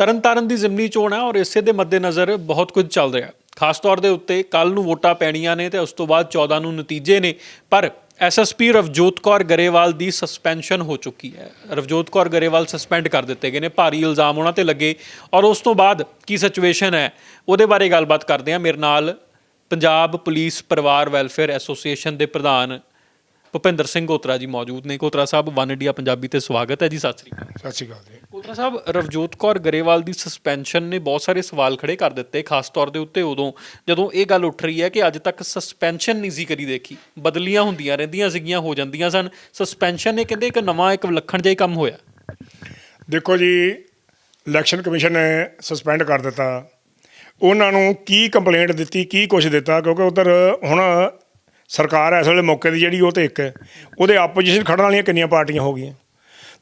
ਤਰਨਤਾਰਨ ਦੀ ਜ਼ਿਮਨੀ ਚੋਣ ਹੈ ਔਰ ਇਸੇ ਦੇ ਮੱਦੇਨਜ਼ਰ ਬਹੁਤ ਕੁਝ ਚੱਲ ਰਿਹਾ। ਖਾਸ ਤੌਰ ਦੇ ਉੱਤੇ ਕੱਲ ਨੂੰ ਵੋਟਾਂ ਪੈਣੀਆਂ ਨੇ ਤੇ ਉਸ ਤੋਂ ਬਾਅਦ 14 ਨੂੰ ਨਤੀਜੇ ਨੇ, ਪਰ ਐਸਐਸਪੀ ਰਵਜੋਤ ਕੌਰ ਗਰੇਵਾਲ ਦੀ ਸਸਪੈਂਸ਼ਨ ਹੋ ਚੁੱਕੀ ਹੈ। ਰਵਜੋਤ ਕੌਰ ਗਰੇਵਾਲ ਸਸਪੈਂਡ ਕਰ ਦਿੱਤੇ ਗਏ ਨੇ, ਭਾਰੀ ਇਲਜ਼ਾਮ ਉਹਨਾਂ ਤੇ ਲੱਗੇ ਔਰ ਉਸ ਤੋਂ ਬਾਅਦ ਕੀ ਸਿਚੁਏਸ਼ਨ ਹੈ, ਉਹਦੇ ਬਾਰੇ ਗੱਲਬਾਤ ਕਰਦੇ ਹਾਂ। ਮੇਰੇ ਨਾਲ ਪੰਜਾਬ ਪੁਲਿਸ ਪਰਿਵਾਰ ਵੈਲਫੇਅਰ ਐਸੋਸੀਏਸ਼ਨ ਦੇ ਪ੍ਰਧਾਨ ਭੁਪਿੰਦਰ ਸਿੰਘ ਕੋਤਰਾ ਜੀ ਮੌਜੂਦ ਨੇ। ਕੋਤਰਾ ਸਾਹਿਬ ਵਨ ਇੰਡੀਆ ਪੰਜਾਬੀ ਤੇ ਸਵਾਗਤ ਹੈ ਜੀ ਸਤਿ ਸ੍ਰੀ ਅਕਾਲ। ਸਤਿ ਸ਼੍ਰੀ ਅਕਾਲ ਜੀ। ਕੋਤਰਾ ਸਾਹਿਬ ਰਵਜੋਤ ਕੌਰ ਗਰੇਵਾਲ ਦੀ ਸਸਪੈਂਸ਼ਨ ਨੇ ਬਹੁਤ ਸਾਰੇ ਸਵਾਲ ਖੜੇ ਕਰ ਦਿੱਤੇ ਖਾਸ ਤੌਰ ਦੇ ਉੱਤੇ ਉਦੋਂ ਜਦੋਂ ਇਹ ਗੱਲ ਉੱਠ ਰਹੀ ਹੈ ਕਿ ਅੱਜ ਤੱਕ ਸਸਪੈਂਸ਼ਨ ਨਹੀਂ ਸੀ ਕਰੀ ਦੇਖੀ। ਬਦਲੀਆਂ ਹੁੰਦੀਆਂ ਰਹਿੰਦੀਆਂ ਸੀਗੀਆਂ ਹੋ ਜਾਂਦੀਆਂ ਸਨ। ਸਸਪੈਂਸ਼ਨ ਨੇ ਕਹਿੰਦੇ ਇੱਕ ਨਵਾਂ ਇੱਕ ਵਿਲੱਖਣ ਜਿਹਾ ਕੰਮ ਹੋਇਆ। ਦੇਖੋ ਜੀ ਇਲੈਕਸ਼ਨ ਕਮਿਸ਼ਨ ਨੇ ਸਸਪੈਂਡ ਕਰ ਦਿੱਤਾ। ਉਹਨਾਂ ਨੂੰ ਕੀ ਕੰਪਲੇਂਟ ਦਿੱਤੀ ਕੀ ਕੁਝ ਦਿੱਤਾ ਕਿਉਂਕਿ ਉਧਰ ਹੁਣ ਸਰਕਾਰ ਇਸ ਵੇਲੇ ਮੌਕੇ ਦੀ ਜਿਹੜੀ ਉਹ ਤੇ ਇੱਕ ਹੈ। ਉਹਦੇ ਆਪੋਜੀਸ਼ਨ ਖੜਨ ਵਾਲੀਆਂ ਕਿੰਨੀਆਂ ਪਾਰਟੀਆਂ ਹੋ ਗਈਆਂ।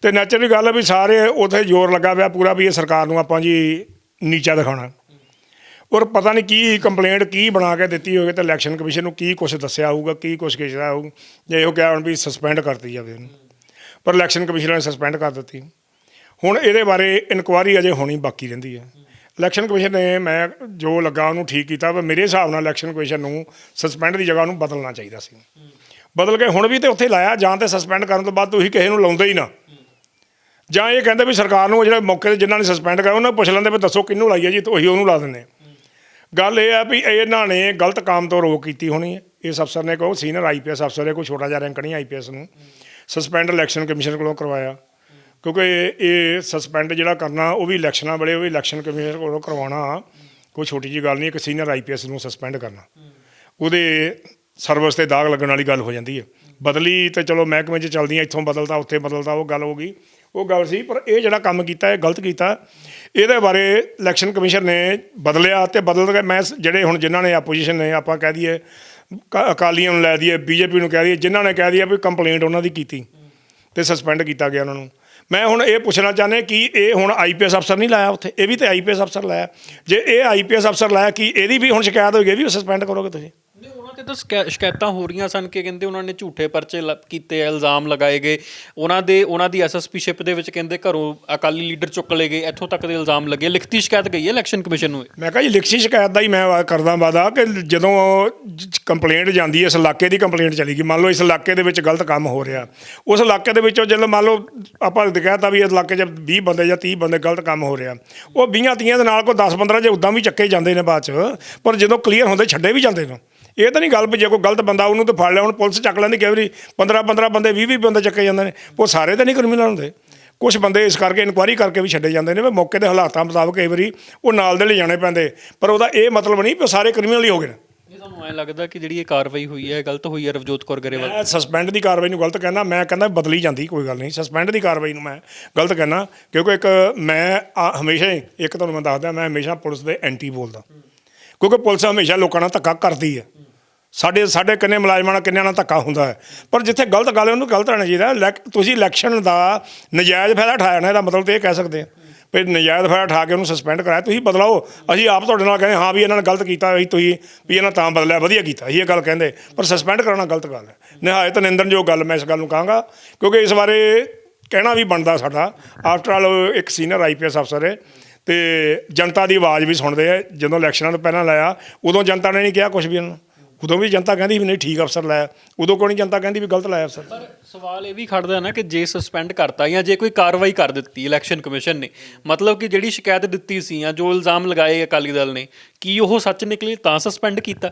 ਤੇ ਨੈਚੁਰਲੀ ਗੱਲ ਹੈ ਵੀ ਸਾਰੇ ਉਥੇ ਜ਼ੋਰ ਲੱਗਾ ਪਿਆ ਪੂਰਾ ਵੀ ਇਹ ਸਰਕਾਰ ਨੂੰ ਆਪਾਂ ਜੀ ਨੀਚਾ ਦਿਖਾਉਣਾ। ਔਰ ਪਤਾ ਨਹੀਂ ਕੀ ਕੰਪਲੇਂਟ ਕੀ ਬਣਾ ਕੇ ਦਿੱਤੀ ਹੋਵੇ ਤੇ ਇਲੈਕਸ਼ਨ ਕਮਿਸ਼ਨ ਨੂੰ ਕੀ ਕੁਝ ਦੱਸਿਆ ਹੋਊਗਾ, ਕੀ ਕੁਝ ਕੀਤਾ ਹੋਊ, ਜੇ ਉਹ ਕਿਹਾ ਹੁਣ ਵੀ ਸਸਪੈਂਡ ਕਰਤੀ ਜਾਵੇ ਇਹਨੂੰ। ਪਰ ਇਲੈਕਸ਼ਨ ਕਮਿਸ਼ਨ ਨੇ ਸਸਪੈਂਡ ਕਰ ਦਿੱਤੀ। ਹੁਣ ਇਹਦੇ ਬਾਰੇ ਇਨਕੁਆਰੀ ਅਜੇ ਹੋਣੀ ਬਾਕੀ ਰਹਿੰਦੀ ਹੈ। ਇਲੈਕਸ਼ਨ ਕਮਿਸ਼ਨ ਨੇ ਮੈਂ ਜੋ ਲੱਗਾ ਉਹਨੂੰ ਠੀਕ ਕੀਤਾ, ਪਰ ਮੇਰੇ ਹਿਸਾਬ ਨਾਲ ਇਲੈਕਸ਼ਨ ਕਮਿਸ਼ਨ ਨੂੰ ਸਸਪੈਂਡ ਦੀ ਜਗ੍ਹਾ ਉਹਨੂੰ ਬਦਲਣਾ ਚਾਹੀਦਾ ਸੀ। ਬਦਲ ਕੇ ਹੁਣ ਵੀ ਤੇ ਉੱਥੇ ਲਾਇਆ, ਜਾਂ ਤੇ ਸਸਪੈਂਡ ਕਰਨ ਤੋਂ ਬਾਅਦ ਤੁਸੀਂ ਕਿਸੇ ਨੂੰ ਲਾਉਂਦੇ ਹੀ ਨਾ। ਜਾਂ ਇਹ ਕਹਿੰਦੇ ਵੀ ਸਰਕਾਰ ਨੂੰ ਜਿਹੜੇ ਮੌਕੇ ਤੇ ਜਿਨ੍ਹਾਂ ਨੇ ਸਸਪੈਂਡ ਕਰਾਇਆ ਉਹਨਾਂ ਨੂੰ ਪੁੱਛ ਲੈਂਦੇ ਵੀ ਦੱਸੋ ਕਿਹਨੂੰ ਲਾਈ ਹੈ ਜੀ, ਤੇ ਉਹੀ ਉਹਨੂੰ ਲਾ ਦਿੰਦੇ ਗੱਲ ਇਹ ਆ ਵੀ ਇਹਨਾਂ ਨੇ ਗਲਤ ਕੰਮ ਤੋਂ ਰੋਕ ਕੀਤੀ ਹੋਣੀ ਹੈ। ਇਸ ਅਫਸਰ ਨੇ ਕਹੋ ਸੀਨੀਅਰ ਆਈਪੀਐਸ ਅਫਸਰ ਹੈ, ਕੋਈ ਛੋਟਾ ਜਿਹਾ ਰੈਂਕ ਨਹੀਂ ਆਈਪੀਐਸ ਨੂੰ। ਸਸਪੈਂਡ ਇਲੈਕਸ਼ਨ ਕਮਿਸ਼ਨ ਕੋਲੋਂ ਕਰਵਾਇਆ। ਕਿਉਂਕਿ ਇਹ- ਸਸਪੈਂਡ ਜਿਹੜਾ ਕਰਨਾ, ਉਹ ਵੀ ਇਲੈਕਸ਼ਨਾਂ ਵੇਲੇ, ਉਹ ਵੀ ਇਲੈਕਸ਼ਨ ਕਮਿਸ਼ਨ ਕੋਲੋਂ ਕਰਵਾਉਣਾ, ਕੋਈ ਛੋਟੀ ਜੀ ਗੱਲ ਨਹੀਂ, ਇੱਕ ਸੀਨੀਅਰ ਆਈਪੀਐਸ ਨੂੰ ਸਸਪੈਂਡ ਕਰਨਾ। ਉਹਦੇ ਸਰਵਿਸ ਤੇ ਦਾਗ ਲੱਗਣ ਵਾਲੀ ਗੱਲ ਹੋ ਜਾਂਦੀ ਹੈ। ਬਦਲੀ ਤੇ ਚਲੋ ਮਹਿਕਮੇ 'ਚ ਚੱਲਦੀਆਂ, ਇੱਥੋਂ ਬਦਲਦਾ ਉੱਥੇ ਬਦਲਦਾ ਉਹ ਗੱਲ ਹੋ ਗਈ। ਉਹ ਗੱਲ ਸੀ, ਪਰ ਇਹ ਜਿਹੜਾ ਕੰਮ ਕੀਤਾ, ਇਹ ਗਲਤ ਕੀਤਾ। ਇਹਦੇ ਬਾਰੇ ਇਲੈਕਸ਼ਨ ਕਮਿਸ਼ਨ ਨੇ ਬਦਲਿਆ ਤੇ ਬਦਲ ਕੇ ਮੈਂ ਜਿਹੜੇ ਹੁਣ ਜਿਨ੍ਹਾਂ ਨੇ ਆਪੋਜੀਸ਼ਨ ਨੇ, ਆਪਾਂ ਕਹਿ ਦਈਏ, ਕ- ਅਕਾਲੀਆਂ ਨੂੰ ਲੈ ਦਈਏ, ਬੀਜੇਪੀ ਨੂੰ ਕਹਿ ਦਈਏ, ਜਿਨ੍ਹਾਂ ਨੇ ਕਹਿ ਦਈਏ ਵੀ ਕੰਪਲੇਂਟ ਉਹਨਾਂ ਦੀ ਕੀਤੀ ਤੇ ਸਸਪੈਂਡ ਕੀਤਾ ਗਿਆ ਉਹਨਾਂ ਨੂੰ। ਮੈਂ ਹੁਣ ਇਹ ਪੁੱਛਣਾ ਚਾਹੁੰਦਾ ਕਿ ਇਹ ਹੁਣ ਆਈਪੀਐਸ ਅਫਸਰ ਨਹੀਂ ਲਾਇਆ ਉੱਥੇ? ਇਹ ਵੀ ਤੇ ਆਈਪੀਐਸ ਅਫਸਰ ਲਾਇਆ। ਜੇ ਇਹ ਆਈਪੀਐਸ ਅਫਸਰ ਲਾਇਆ, ਕਿ ਇਹਦੀ ਵੀ ਹੁਣ ਸ਼ਿਕਾਇਤ ਹੋਈ ਇਹ ਵੀ ਸਸਪੈਂਡ ਕਰੋਗੇ ਤੁਸੀਂ? ਤੇ ਤਾਂ ਸ਼ਿਕਾਇਤਾਂ ਹੋ ਰਹੀਆਂ ਸਨ ਕਿ ਕਹਿੰਦੇ ਉਹਨਾਂ ਨੇ ਝੂਠੇ ਪਰਚੇ ਲ- ਕੀਤੇ ਇਲਜ਼ਾਮ ਲਗਾਏ ਗਏ। ਉਹਨਾਂ ਦੇ, ਉਹਨਾਂ ਦੀ ਐਸਐਸਪੀ ਸ਼ਿਪ ਦੇ ਵਿੱਚ ਕਹਿੰਦੇ ਘਰੋਂ ਅਕਾਲੀ ਲੀਡਰ ਚੁੱਕ ਲਏ ਗਏ। ਇੱਥੋਂ ਤੱਕ ਦੇ ਇਲਜ਼ਾਮ ਲੱਗੇ। ਲਿਖਤੀ ਸ਼ਿਕਾਇਤ ਗਈ ਹੈ ਇਲੈਕਸ਼ਨ ਕਮਿਸ਼ਨ ਨੂੰ ਮੈਂ ਕਿਹਾ ਜੀ, ਲਿਖਤੀ ਸ਼ਿਕਾਇਤ ਦਾ ਹੀ ਮੈਂ ਕਰਦਾ ਵਾਦਾ ਕਿ ਜਦੋਂ ਕੰਪਲੇਂਟ ਜਾਂਦੀ ਹੈ, ਇਸ ਇਲਾਕੇ ਦੀ ਕੰਪਲੇਂਟ ਚਲੀ ਗਈ। ਮੰਨ ਲਓ ਇਸ ਇਲਾਕੇ ਦੇ ਵਿੱਚ ਗਲਤ ਕੰਮ ਹੋ ਰਿਹਾ। ਉਸ ਇਲਾਕੇ ਦੇ ਵਿੱਚੋਂ ਜਦੋਂ ਮੰਨ ਲਓ ਆਪਾਂ ਕਹਿਤਾ ਵੀ ਇਸ ਇਲਾਕੇ 'ਚ 20 ਬੰਦੇ ਜਾਂ 30 ਬੰਦੇ ਗਲਤ ਕੰਮ ਹੋ ਰਿਹਾ। ਉਹ 20 30 ਦੇ ਨਾਲ ਕੋਈ 10 15 ਜੇ ਉਦਾਂ ਵੀ ਚੱਕੇ ਜਾਂਦੇ ਨੇ ਬਾਅਦ 'ਚ, ਪਰ ਜਦੋਂ ਕਲੀਅਰ ਹੁੰਦੇ, ਛੱਡੇ ਵੀ ਜਾਂਦੇ ਨੇ। ਇਹ ਤਾਂ ਨਹੀਂ ਗੱਲ ਵੀ ਜੇ ਕੋਈ ਗਲਤ ਬੰਦਾ ਉਹਨੂੰ ਤਾਂ ਫੜ ਲਿਆ ਹੁਣ ਪੁਲਿਸ ਚੱਕ ਲੈਂਦੀ ਕਈ ਵਾਰੀ? 15 15 ਬੰਦੇ 20 20 ਬੰਦੇ ਚੱਕੇ ਜਾਂਦੇ ਨੇ। ਉਹ ਸਾਰੇ ਤਾਂ ਨਹੀਂ ਕ੍ਰਿਮੀਨਲ ਹੁੰਦੇ। ਕੁਝ ਬੰਦੇ ਇਸ ਕਰਕੇ ਇਨਕੁਆਇਰੀ ਕਰਕੇ ਵੀ ਛੱਡੇ ਜਾਂਦੇ ਨੇ ਵੀ ਮੌਕੇ ਦੇ ਹਾਲਾਤਾਂ ਮੁਤਾਬਕ ਕਈ ਵਾਰੀ ਉਹ ਨਾਲ ਦੇ ਲੈ ਜਾਣੇ ਪੈਂਦੇ। ਪਰ ਉਹਦਾ ਇਹ ਮਤਲਬ ਨਹੀਂ ਵੀ ਸਾਰੇ ਕ੍ਰਿਮੀਨਲ ਹੀ ਹੋ ਗਏ ਨੇ। ਇਹ ਤੁਹਾਨੂੰ ਐਂ ਲੱਗਦਾ ਕਿ ਜਿਹੜੀ ਇਹ ਕਾਰਵਾਈ ਹੋਈ ਹੈ ਗਲਤ ਹੋਈ ਹੈ ਰਵਜੋਤ ਕੌਰ ਗਰੇਵਾਲ? ਮੈਂ ਸਸਪੈਂਡ ਦੀ ਕਾਰਵਾਈ ਨੂੰ ਗਲਤ ਕਹਿੰਦਾ ਮੈਂ ਕਹਿੰਦਾ ਬਦਲੀ ਜਾਂਦੀ ਕੋਈ ਗੱਲ ਨਹੀਂ। ਸਸਪੈਂਡ ਦੀ ਕਾਰਵਾਈ ਨੂੰ ਮੈਂ ਗਲਤ ਕਹਿੰਦਾ ਕਿਉਂਕਿ ਇੱਕ ਮੈਂ ਹਮੇਸ਼ਾ ਹੀ ਇੱਕ ਤੁਹਾਨੂੰ ਮੈਂ ਦੱਸਦਾ ਮੈਂ ਹਮੇਸ਼ਾ ਪੁਲਿਸ ਦੇ ਐਂਟੀ ਬੋਲਦਾ। ਕਿਉਂਕਿ ਪੁਲਿਸ ਹਮੇਸ਼ਾ ਲੋਕਾਂ ਨਾਲ ਧੱਕਾ ਕਰਦੀ ਹੈ। ਸਾਡੇ ਸਾਡੇ ਕਿੰਨੇ ਮੁਲਾਜ਼ਮਾਂ ਨਾਲ ਕਿੰਨਿਆਂ ਨਾਲ ਧੱਕਾ ਹੁੰਦਾ ਹੈ। ਪਰ ਜਿੱਥੇ ਗਲਤ ਗੱਲ ਹੈ, ਉਹਨੂੰ ਗਲਤ ਰਹਿਣਾ ਚਾਹੀਦਾ ਇਲੈਕ- ਤੁਸੀਂ ਇਲੈਕਸ਼ਨ ਦਾ ਨਜਾਇਜ਼ ਫਾਇਦਾ ਉਠਾਇਆ ਨਾ, ਇਹਦਾ ਮਤਲਬ ਤੇ ਇਹ ਕਹਿ ਸਕਦੇ ਆ ਵੀ ਨਜਾਇਜ਼ ਫਾਇਦਾ ਉਠਾ ਕੇ ਉਹਨੂੰ ਸਸਪੈਂਡ ਕਰਾਇਆ, ਤੁਸੀਂ ਬਦਲਾਓ। ਅਸੀਂ ਆਪ ਤੁਹਾਡੇ ਨਾਲ ਕਹਿੰਦੇ, ਹਾਂ ਵੀ ਇਹਨਾਂ ਨੇ ਗਲਤ ਕੀਤਾ ਵੀ ਤੁਸੀਂ, ਵੀ ਇਹਨਾਂ ਤਾਂ ਬਦਲਿਆ, ਵਧੀਆ ਕੀਤਾ ਅਸੀਂ ਇਹ ਗੱਲ ਕਹਿੰਦੇ। ਪਰ ਸਸਪੈਂਡ ਕਰਾਉਣਾ ਗਲਤ ਗੱਲ ਹੈ। ਨਿਹਾਇਤ ਨਿੰਦਣਯੋਗ ਗੱਲ ਮੈਂ ਇਸ ਗੱਲ ਨੂੰ ਕਹਾਂਗਾ, ਕਿਉਂਕਿ ਇਸ ਬਾਰੇ ਕਹਿਣਾ ਵੀ ਬਣਦਾ ਸਾਡਾ। ਆਫਟਰ ਆਲ ਇੱਕ ਸੀਨੀਅਰ ਆਈਪੀਐਸ ਅਫਸਰ ਹੈ ਤੇ ਜਨਤਾ ਦੀ ਆਵਾਜ਼ ਵੀ ਸੁਣਦੇ ਆ। ਜਦੋਂ ਇਲੈਕਸ਼ਨਾਂ ਤੋਂ ਪਹਿਲਾਂ ਲਾਇਆ, ਉਦੋਂ ਜਨਤਾ ਨੇ ਨਹੀਂ ਕਿਹਾ ਕੁਝ ਵੀ ਇਹਨਾਂ ਨੂੰ ਉਦੋਂ ਵੀ ਜਨਤਾ ਕਹਿੰਦੀ ਵੀ ਨਹੀਂ ਠੀਕ ਅਫਸਰ ਲਾਇਆ ਉਦੋਂ ਕੋਈ ਨਹੀਂ ਜਨਤਾ ਕਹਿੰਦੀ ਵੀ ਗਲਤ ਲਾਇਆ ਅਫਸਰ? ਸਵਾਲ ਇਹ ਵੀ ਖੜਦਾ ਨਾ ਕਿ ਜੇ ਸਸਪੈਂਡ ਕਰਤਾ ਜਾਂ ਜੇ ਕੋਈ ਕਾਰਵਾਈ ਕਰ ਦਿੱਤੀ ਇਲੈਕਸ਼ਨ ਕਮਿਸ਼ਨ ਨੇ, ਮਤਲਬ ਕਿ ਜਿਹੜੀ ਸ਼ਿਕਾਇਤ ਦਿੱਤੀ ਸੀ ਜਾਂ ਜੋ ਇਲਜ਼ਾਮ ਲਗਾਏ ਅਕਾਲੀ ਦਲ ਨੇ, ਕੀ ਉਹ ਸੱਚ ਨਿਕਲੇ ਤਾਂ ਸਸਪੈਂਡ ਕੀਤਾ?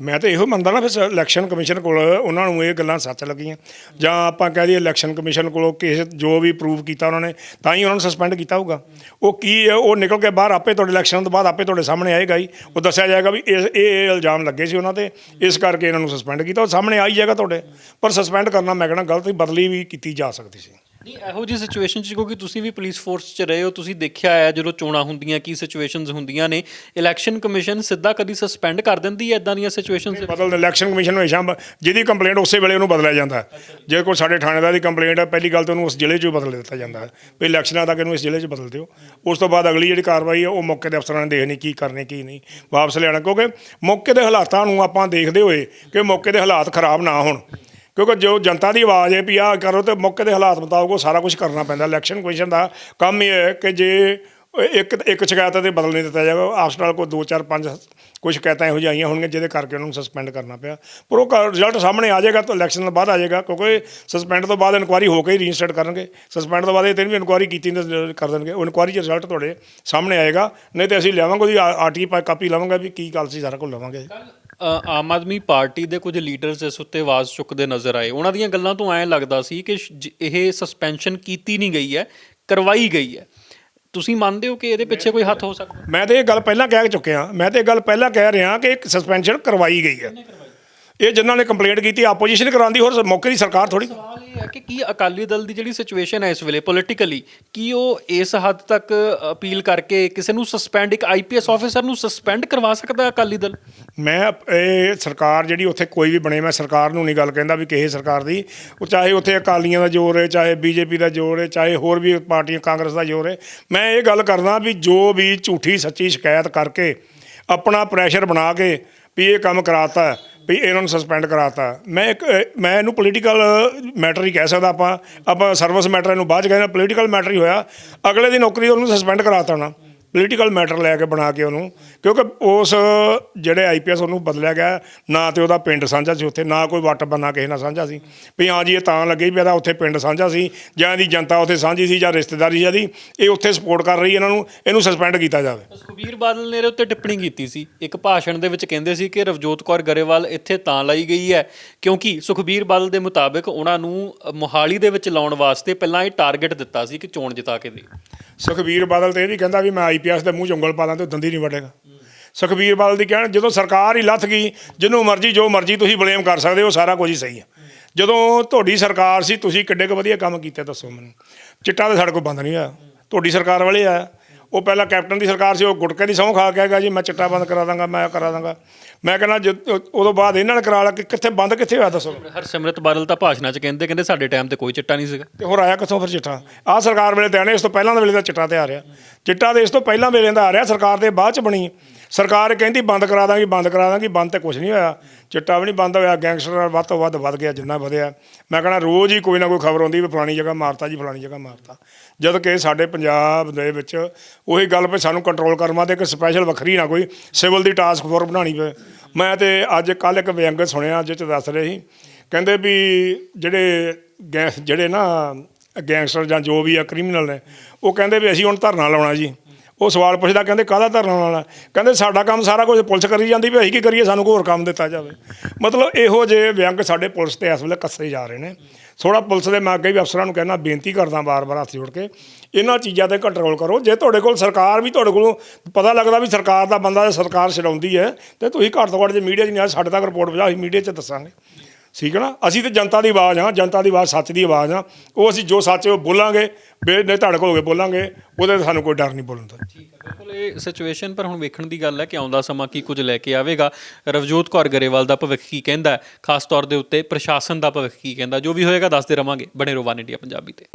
ਮੈਂ ਤਾਂ ਇਹੋ ਮੰਨਦਾ ਨਾ ਫਿਰ ਇਲੈਕਸ਼ਨ ਕਮਿਸ਼ਨ ਕੋਲ ਉਹਨਾਂ ਨੂੰ ਇਹ ਗੱਲਾਂ ਸੱਚ ਲੱਗੀਆਂ। ਜਾਂ ਆਪਾਂ ਕਹਿ ਦਈਏ ਇਲੈਕਸ਼ਨ ਕਮਿਸ਼ਨ ਕੋਲੋਂ ਕੇਸ ਜੋ ਵੀ ਪ੍ਰੂਵ ਕੀਤਾ ਉਹਨਾਂ ਨੇ, ਤਾਂ ਹੀ ਉਹਨਾਂ ਨੂੰ ਸਸਪੈਂਡ ਕੀਤਾ ਹੋਊਗਾ। ਉਹ ਕੀ ਹੈ ਉਹ ਨਿਕਲ ਕੇ ਬਾਹਰ ਆਪੇ ਤੁਹਾਡੇ ਇਲੈਕਸ਼ਨ ਤੋਂ ਬਾਅਦ ਆਪੇ ਤੁਹਾਡੇ ਸਾਹਮਣੇ ਆਏਗਾ ਹੀ। ਉਹ ਦੱਸਿਆ ਜਾਏਗਾ ਵੀ ਇਹ ਇਹ ਇਹ ਇਲਜ਼ਾਮ ਲੱਗੇ ਸੀ ਉਹਨਾਂ ਤੇ, ਇਸ ਕਰਕੇ ਇਹਨਾਂ ਨੂੰ ਸਸਪੈਂਡ ਕੀਤਾ। ਉਹ ਸਾਹਮਣੇ ਆ ਹੀ ਜਾਏਗਾ ਤੁਹਾਡੇ। ਪਰ ਸਸਪੈਂਡ ਕਰਨਾ ਮੈਂ ਕਹਿੰਦਾ ਗਲਤ ਬਦਲੀ ਵੀ ਕੀਤੀ ਜਾ ਸਕਦੀ ਸੀ। ਨਹੀਂ ਇਹੋ ਜਿਹੀ ਸਿਚੁਏਸ਼ਨ 'ਚ ਕਿਉਂਕਿ ਤੁਸੀਂ ਵੀ ਪੁਲਿਸ ਫੋਰਸ 'ਚ ਰਹੇ ਹੋ ਤੁਸੀਂ ਦੇਖਿਆ ਹੈ ਜਦੋਂ ਚੋਣਾਂ ਹੁੰਦੀਆਂ ਕੀ ਸਿਚੁਏਸ਼ਨਸ ਹੁੰਦੀਆਂ ਨੇ। ਇਲੈਕਸ਼ਨ ਕਮਿਸ਼ਨ ਸਿੱਧਾ ਕਦੀ ਸਸਪੈਂਡ ਕਰ ਦਿੰਦੀ ਹੈ ਇਦਾਂ ਦੀਆਂ ਸਿਚੁਏਸ਼ਨਸ ਬਦਲ ਇਲੈਕਸ਼ਨ ਕਮਿਸ਼ਨ ਨੂੰ ਹਮੇਸ਼ਾ ਬ- ਜਿਹਦੀ ਕੰਪਲੇਂਟ ਉਸੇ ਵੇਲੇ ਉਹਨੂੰ ਬਦਲਿਆ ਜਾਂਦਾ। ਹੈ। ਜੇ ਕੋਈ ਸਾਡੇ ਥਾਣੇਦਾਰ ਦੀ ਕੰਪਲੇਂਟ ਹੈ ਪਹਿਲੀ ਗੱਲ ਤਾਂ ਉਹਨੂੰ ਉਸ ਜ਼ਿਲ੍ਹੇ 'ਚ ਹੀ ਬਦਲ ਦਿੱਤਾ ਜਾਂਦਾ। ਹੈ ਵੀ ਇਲੈਕਸ਼ਨਾਂ ਤੱਕ ਇਹਨੂੰ ਇਸ ਜ਼ਿਲ੍ਹੇ 'ਚ ਬਦਲ ਦਿਓ। ਉਸ ਤੋਂ ਬਾਅਦ ਅਗਲੀ ਜਿਹੜੀ ਕਾਰਵਾਈ ਹੈ ਉਹ ਮੌਕੇ ਦੇ ਅਫਸਰਾਂ ਨੇ ਦੇਖਣੀ ਕੀ ਕਰਨੇ ਕੀ ਨਹੀਂ। ਵਾਪਸ ਲਿਆਣਾ ਕਿਉਂਕਿ ਮੌਕੇ ਦੇ ਹਾਲਾਤਾਂ ਨੂੰ ਆਪਾਂ ਦੇਖਦੇ ਹੋਏ ਕਿ ਮੌਕੇ ਦੇ ਹਾਲਾਤ ਖਰਾਬ ਨਾ ਹੋਣ। ਕਿਉਂਕਿ ਜੋ ਜਨਤਾ ਦੀ ਆਵਾਜ਼ ਹੈ ਵੀ ਆਹ ਕਰੋ ਤੇ ਮੌਕੇ ਦੇ ਹਾਲਾਤ ਮੁਤਾਬਕ ਉਹ ਸਾਰਾ ਕੁਝ ਕਰਨਾ ਪੈਂਦਾ ਇਲੈਕਸ਼ਨ ਕਮਿਸ਼ਨ ਦਾ। ਕੰਮ ਇਹ ਹੈ ਕਿ ਜੇ ਇੱਕ ਇੱਕ ਸ਼ਿਕਾਇਤ ਤੇ ਬਦਲ ਨਹੀਂ ਦਿੱਤਾ ਜਾਏਗਾ ਆਪਸ ਨਾਲ ਕੋਈ 2 4 5 ਕੁਝ ਸ਼ਿਕਾਇਤਾਂ ਇਹੋ ਜਿਹੀਆਂ ਆਈਆਂ ਹੋਣਗੀਆਂ, ਜਿਹਦੇ ਕਰਕੇ ਉਹਨਾਂ ਨੂੰ ਸਸਪੈਂਡ ਕਰਨਾ ਪਿਆ। ਪਰ ਉਹ ਰਿਜ਼ਲਟ ਸਾਹਮਣੇ ਆ ਜਾਏਗਾ ਤਾਂ ਇਲੈਕਸ਼ਨ ਤੋਂ ਬਾਅਦ ਆ ਜਾਏਗਾ, ਕਿਉਂਕਿ ਸਸਪੈਂਡ ਤੋਂ ਬਾਅਦ ਇਨਕੁਆਰੀ ਹੋ ਕੇ ਹੀ ਰੀਇਨਸਟੇਟ ਕਰਨਗੇ। ਸਸਪੈਂਡ ਤੋਂ ਬਾਅਦ ਇਹ ਤਿੰਨ ਵੀ ਇਨਕੁਆਰੀ ਕੀਤੀ ਕਰ ਦੇਣਗੇ। ਉਹ ਇਨਕੁਆਰੀ 'ਚ ਰਿਜ਼ਲਟ ਤੁਹਾਡੇ ਸਾਹਮਣੇ ਆਏਗਾ, ਨਹੀਂ ਤੇ ਅਸੀਂ ਲਿਆਵਾਂਗੇ, ਉਹਦੀ ਆਰਟੀ ਕਾਪੀ ਲਵਾਂਗੇ ਵੀ ਕੀ ਗੱਲ ਸੀ, ਸਾਰਾ ਕੁਝ ਲਵਾਂਗੇ। ਆਮ ਆਦਮੀ ਪਾਰਟੀ ਦੇ ਕੁਝ ਲੀਡਰਸ ਇਸ ਉੱਤੇ ਆਵਾਜ਼ ਚੁੱਕਦੇ ਨਜ਼ਰ ਆਏ। ਉਹਨਾਂ ਦੀਆਂ ਗੱਲਾਂ ਤੋਂ ਐਂ ਲੱਗਦਾ ਸੀ ਕਿ ਜ- ਇਹ ਸਸਪੈਂਸ਼ਨ ਕੀਤੀ ਨਹੀਂ ਗਈ ਹੈ ਕਰਵਾਈ ਗਈ ਹੈ। ਤੁਸੀਂ ਮੰਨਦੇ ਹੋ ਕਿ ਇਹਦੇ ਪਿੱਛੇ ਕੋਈ ਹੱਥ ਹੋ ਸਕਦਾ? ਮੈਂ ਤੇ ਇਹ ਗੱਲ ਪਹਿਲਾਂ ਕਹਿ ਚੁੱਕਿਆ। ਮੈਂ ਤੇ ਇਹ ਗੱਲ ਪਹਿਲਾਂ ਕਹਿ ਰਿਹਾ ਕਿ ਇੱਕ ਸਸਪੈਂਸ਼ਨ ਕਰਵਾਈ ਗਈ ਹੈ। ਇਹ ਜਿਨ੍ਹਾਂ ਨੇ ਕੰਪਲੇਂਟ ਕੀਤੀ ਆਪੋਜੀਸ਼ਨ ਕਰਾਉਂਦੀ ਹੋਰ ਮੌਕੇ ਦੀ ਸਰਕਾਰ ਥੋੜੀ ਸਵਾਲ ਇਹ ਹੈ ਕਿ ਕੀ ਅਕਾਲੀ ਦਲ ਦੀ ਜਿਹੜੀ ਸਿਚੁਏਸ਼ਨ ਹੈ ਇਸ ਵੇਲੇ ਪੋਲੀਟੀਕਲੀ ਕੀ ਉਹ ਇਸ ਹੱਦ ਤੱਕ ਅਪੀਲ ਕਰਕੇ ਕਿਸੇ ਨੂੰ ਸਸਪੈਂਡ ਇੱਕ ਆਈਪੀਐਸ ਆਫੀਸਰ ਨੂੰ ਸਸਪੈਂਡ ਕਰਵਾ ਸਕਦਾ ਅਕਾਲੀ ਦਲ? ਮੈਂ ਇਹ ਸਰਕਾਰ ਜਿਹੜੀ ਉੱਥੇ ਕੋਈ ਵੀ ਬਣੇ, ਮੈਂ ਸਰਕਾਰ ਨੂੰ ਨਹੀਂ ਗੱਲ ਕਹਿੰਦਾ ਵੀ ਕਿਸੇ ਸਰਕਾਰ ਦੀ। ਉਹ ਚਾਹੇ ਉੱਥੇ ਅਕਾਲੀਆਂ ਦਾ ਜ਼ੋਰ ਹੈ, ਚਾਹੇ ਬੀਜੇਪੀ ਦਾ ਜ਼ੋਰ ਹੈ, ਚਾਹੇ ਹੋਰ ਵੀ ਪਾਰਟੀਆਂ, ਕਾਂਗਰਸ ਦਾ ਜ਼ੋਰ ਹੈ। ਮੈਂ ਇਹ ਗੱਲ ਕਰਦਾ ਵੀ ਜੋ ਵੀ ਝੂਠੀ ਸੱਚੀ ਸ਼ਿਕਾਇਤ ਕਰਕੇ ਆਪਣਾ ਪ੍ਰੈਸ਼ਰ ਬਣਾ ਕੇ ਵੀ ਇਹ ਕੰਮ ਕਰਾਤਾ ਵੀ ਇਹਨਾਂ ਨੂੰ ਸਸਪੈਂਡ ਕਰਾਤਾ। ਮੈਂ ਇੱਕ ਮੈਂ ਇਹਨੂੰ ਪੋਲੀਟੀਕਲ ਮੈਟਰ ਹੀ ਕਹਿ ਸਕਦਾ ਆਪਾਂ। ਆਪਾਂ ਸਰਵਿਸ ਮੈਟਰ ਇਹਨੂੰ ਬਾਅਦ ਚ ਕਹਿੰਦੇ ਪੋਲੀਟੀਕਲ ਮੈਟਰ ਹੀ ਹੋਇਆ। ਅਗਲੇ ਦੀ ਨੌਕਰੀ ਉਹਨੂੰ ਸਸਪੈਂਡ ਕਰਾਤਾ ਨਾ ਪੋਲੀਟੀਕਲ ਮੈਟਰ ਲੈ ਕੇ ਬਣਾ ਕੇ ਉਹਨੂੰ, ਕਿਉਂਕਿ ਉਸ ਜਿਹੜੇ ਆਈਪੀਐਸ ਉਹਨੂੰ ਬਦਲਿਆ ਗਿਆ, ਨਾ ਤੇ ਉਹਦਾ ਪਿੰਡ ਸਾਂਝਾ ਸੀ ਉੱਥੇ, ਨਾ ਕੋਈ ਵੱਟ ਬਣਾ ਕਿਸੇ ਨਾਲ ਸਾਂਝਾ ਸੀ। ਵੀ ਹਾਂ ਜੀ, ਇਹ ਤਾਂ ਲੱਗੇ ਵੀ ਇਹਦਾ ਉੱਥੇ ਪਿੰਡ ਸਾਂਝਾ ਸੀ, ਜਾਂ ਇਹਦੀ ਜਨਤਾ ਉੱਥੇ ਸਾਂਝੀ ਸੀ, ਜਾਂ ਰਿਸ਼ਤੇਦਾਰੀ ਜਿਹਦੀ ਇਹ ਉੱਥੇ ਸਪੋਰਟ ਕਰ ਰਹੀ ਇਹਨਾਂ ਨੂੰ, ਇਹਨੂੰ ਸਸਪੈਂਡ ਕੀਤਾ ਜਾਵੇ। ਸੁਖਬੀਰ ਬਾਦਲ ਨੇ ਇਹਦੇ ਉੱਤੇ ਟਿੱਪਣੀ ਕੀਤੀ ਸੀ। ਇੱਕ ਭਾਸ਼ਣ ਦੇ ਵਿੱਚ ਕਹਿੰਦੇ ਸੀ ਕਿ ਰਵਜੋਤ ਕੌਰ ਗਰੇਵਾਲ ਇੱਥੇ ਤਾਂ ਲਾਈ ਗਈ ਹੈ, ਕਿਉਂਕਿ ਸੁਖਬੀਰ ਬਾਦਲ ਦੇ ਮੁਤਾਬਕ ਉਹਨਾਂ ਨੂੰ ਮੋਹਾਲੀ ਦੇ ਵਿੱਚ ਲਾਉਣ ਵਾਸਤੇ ਪਹਿਲਾਂ ਇਹ ਟਾਰਗੇਟ ਦਿੱਤਾ ਸੀ ਕਿ ਚੋਣ ਜਿਤਾ ਕੇ ਦੇ। ਸੁਖਬੀਰ ਬਾਦਲ ਤੇ ਇਹ ਵੀ ਕਹਿੰਦਾ ਵੀ ਮੈਂ ਆਈਪੀਐਸ ਦੇ ਮੂੰਹ 'ਚ ਉਂਗਲ ਪਾ ਦਾਂ ਤੇ ਦੰਦੀ ਨਹੀਂ ਵੱਢੇਗਾ। ਸੁਖਬੀਰ ਬਾਦਲ ਦੀ ਕਹਿਣ, ਜਦੋਂ ਸਰਕਾਰ ਹੀ ਲੱਥ ਗਈ, ਜਿਹਨੂੰ ਮਰਜ਼ੀ, ਜੋ ਮਰਜ਼ੀ ਤੁਸੀਂ ਬਲੇਮ ਕਰ ਸਕਦੇ ਹੋ ਸਾਰਾ ਕੁਝ ਹੀ ਸਹੀ ਹੈ। ਜਦੋਂ ਤੁਹਾਡੀ ਸਰਕਾਰ ਸੀ, ਤੁਸੀਂ ਕਿੱਡੇ ਕੁ ਵਧੀਆ ਕੰਮ ਕੀਤੇ ਦੱਸੋ ਮੈਨੂੰ। ਚਿੱਟਾ ਤਾਂ ਸਾਡੇ ਕੋਲ ਬੰਦ ਨਹੀਂ ਹੋਇਆ। ਤੁਹਾਡੀ ਸਰਕਾਰ ਵਾਲੇ ਆ ਉਹ ਪਹਿਲਾਂ ਕੈਪਟਨ ਦੀ ਸਰਕਾਰ ਸੀ ਉਹ ਗੁਟਕੇ ਦੀ ਸਹੁੰ ਖਾ ਕੇ ਆਏਗਾ ਜੀ ਮੈਂ ਚਿੱਟਾ ਬੰਦ ਕਰਾ ਦਾਂਗਾ ਮੈਂ ਕਰਾ ਦਾਂਗਾ। ਮੈਂ ਕਹਿੰਦਾ ਉਦੋਂ ਬਾਅਦ ਇਹਨਾਂ ਨੇ ਕਰਾ ਲਿਆ ਕਿ ਕਿੱਥੇ ਬੰਦ ਕਿੱਥੇ ਹੋਇਆ ਦੱਸੋ। ਹਰਸਿਮਰਤ ਬਾਦਲ ਤਾਂ ਭਾਸ਼ਣਾਂ 'ਚ ਕਹਿੰਦੇ ਕਹਿੰਦੇ ਸਾਡੇ ਟਾਈਮ ਤੇ ਕੋਈ ਚਿੱਟਾ ਨਹੀਂ ਸੀਗਾ। ਤੇ ਹੋਰ ਆਇਆ ਕਿੱਥੋਂ ਫਿਰ ਚਿੱਟਾ? ਆਹ ਸਰਕਾਰ ਵੇਲੇ ਤੇ ਆਣੇ ਇਸ ਤੋਂ ਪਹਿਲਾਂ ਦੇ ਵੇਲੇ ਦਾ ਚਿੱਟਾ ਤੇ ਆ ਰਿਹਾ। ਚਿੱਟਾ ਤੇ ਇਸ ਤੋਂ ਪਹਿਲਾਂ ਵੇਲੇ ਦਾ ਆ ਰਿਹਾ ਸਰਕਾਰ ਦੇ ਬਾਅਦ ਚ ਬਣੀ। ਸਰਕਾਰ ਕਹਿੰਦੀ ਬੰਦ ਕਰਾ ਦਾਂਗੀ, ਬੰਦ ਕਰਾ ਦਾਂਗੀ, ਬੰਦ ਤੇ ਕੁਝ ਨਹੀਂ ਹੋਇਆ। ਚਿੱਟਾ ਵੀ ਨਹੀਂ ਬੰਦ ਹੋਇਆ, ਗੈਂਗਸਟਰ ਵੱਧ ਤੋਂ ਵੱਧ ਵੱਧ ਗਿਆ, ਜਿੰਨਾ ਵਧਿਆ। ਮੈਂ ਕਹਿੰਦਾ ਰੋਜ਼ ਹੀ ਕੋਈ ਨਾ ਕੋਈ ਖਬਰ ਆਉਂਦੀ ਵੀ ਫਲਾਣੀ ਜਗ੍ਹਾ ਮਾਰਤਾ ਜੀ, ਫਲਾਣੀ ਜਗ੍ਹਾ ਮਾਰਤਾ। ਜਦ ਕਿ ਸਾਡੇ ਪੰਜਾਬ ਦੇ ਵਿੱਚ ਉਹੀ ਗੱਲ ਵੀ ਸਾਨੂੰ ਕੰਟਰੋਲ ਕਰਨ ਵਾਸਤੇ ਇੱਕ ਸਪੈਸ਼ਲ ਵੱਖਰੀ ਨਾ ਕੋਈ ਸਿਵਲ ਦੀ ਟਾਸਕ ਫੋਰਸ ਬਣਾਉਣੀ ਪਏ। ਮੈਂ ਤੇ ਅੱਜ ਕੱਲ ਇੱਕ ਵਿਅੰਗ ਸੁਣਿਆ ਜਿਹ ਚ ਦੱਸ ਰਹੇ ਸੀ। ਕਹਿੰਦੇ ਵੀ ਜਿਹੜੇ ਗੈਂ, ਜਿਹੜੇ ਨਾ ਗੈਂਗਸਟਰ ਜਾਂ ਜੋ ਵੀ ਆ ਕ੍ਰਿਮੀਨਲ ਨੇ, ਉਹ ਕਹਿੰਦੇ ਵੀ ਅਸੀਂ ਹੁਣ ਧਰਨਾ ਲਾਉਣਾ ਜੀ। ਉਹ ਸਵਾਲ ਪੁੱਛਦਾ, ਕਹਿੰਦੇ ਕਾਹਦਾ ਧਰਨਾ ਲਾਉਣਾ? ਕਹਿੰਦੇ ਸਾਡਾ ਕੰਮ ਸਾਰਾ ਕੁਝ ਪੁਲਿਸ ਕਰੀ ਜਾਂਦੀ ਵੀ ਅਸੀਂ ਕੀ ਕਰੀਏ? ਸਾਨੂੰ ਕੋਈ ਹੋਰ ਕੰਮ ਦਿੱਤਾ ਜਾਵੇ। ਮਤਲਬ ਇਹੋ ਜਿਹੇ ਵਿਅੰਗ ਸਾਡੇ ਪੁਲਿਸ ਤੇ ਇਸ ਵੇਲੇ ਕੱਸੇ ਜਾ ਰਹੇ ਨੇ। ਥੋੜਾ ਪੁਲਿਸ ਦੇ ਮੈਂ ਅੱਗੇ ਵੀ ਅਫਸਰਾਂ ਨੂੰ ਕਹਿਣਾ ਬੇਨਤੀ ਕਰਦਾ ਬਾਰ-ਬਾਰ ਹੱਥ ਜੋੜ ਕੇ, ਇਹਨਾਂ ਚੀਜ਼ਾਂ ਤੇ ਕੰਟਰੋਲ ਕਰੋ। ਜੇ ਤੁਹਾਡੇ ਕੋਲ ਸਰਕਾਰ ਵੀ ਤੁਹਾਡੇ ਕੋਲੋਂ ਪਤਾ ਲੱਗਦਾ ਵੀ ਸਰਕਾਰ ਦਾ ਬੰਦਾ ਸਰਕਾਰ ਛਡਾਉਂਦੀ ਹੈ, ਤੇ ਤੁਸੀਂ ਘੱਟ ਤੋਂ ਘੱਟ ਜੇ ਮੀਡੀਆ 'ਚ ਨਹੀਂ ਆ ਸਾਡੇ ਤੱਕ ਰਿਪੋਰਟ ਪਹੁੰਚਾਓ ਅਸੀਂ ਮੀਡੀਆ 'ਚ ਦੱਸਾਂਗੇ। ਠੀਕ ਹੈ ਨਾ? ਅਸੀਂ ਤੇ ਜਨਤਾ ਦੀ ਆਵਾਜ਼ ਹਾਂ, ਜਨਤਾ ਦੀ ਆਵਾਜ਼ ਸੱਚ ਦੀ ਆਵਾਜ਼ ਹਾਂ। ਉਹ ਅਸੀਂ ਜੋ ਸੱਚ ਉਹ ਬੋਲਾਂਗੇ, ਬੇ ਧੜਕ ਹੋ ਕੇ ਬੋਲਾਂਗੇ, ਉਹਦੇ ਤੇ ਸਾਨੂੰ ਕੋਈ ਡਰ ਨਹੀਂ ਬੋਲਣ ਦਾ। ਠੀਕ ਹੈ, ਬਿਲਕੁਲ ਇਹ ਸਿਚੁਏਸ਼ਨ ਪਰ ਹੁਣ ਵੇਖਣ ਦੀ ਗੱਲ ਹੈ ਕਿ ਆਉਂਦਾ ਸਮਾਂ ਕੀ ਕੁਝ ਲੈ ਕੇ ਆਵੇਗਾ। ਰਵਜੋਤ ਕੌਰ ਗਰੇਵਾਲ ਦਾ ਭਵਿੱਖ ਕੀ ਕਹਿੰਦਾ ਖਾਸ ਤੌਰ ਦੇ ਉੱਤੇ ਪ੍ਰਸ਼ਾਸਨ ਦਾ ਭਵਿੱਖ ਕੀ ਕਹਿੰਦਾ ਜੋ ਵੀ ਹੋਏਗਾ, ਦੱਸਦੇ ਰਵਾਂਗੇ। ਬਣੇ ਰੋ ਵਨ ਇੰਡੀਆ ਪੰਜਾਬੀ ਤੇ।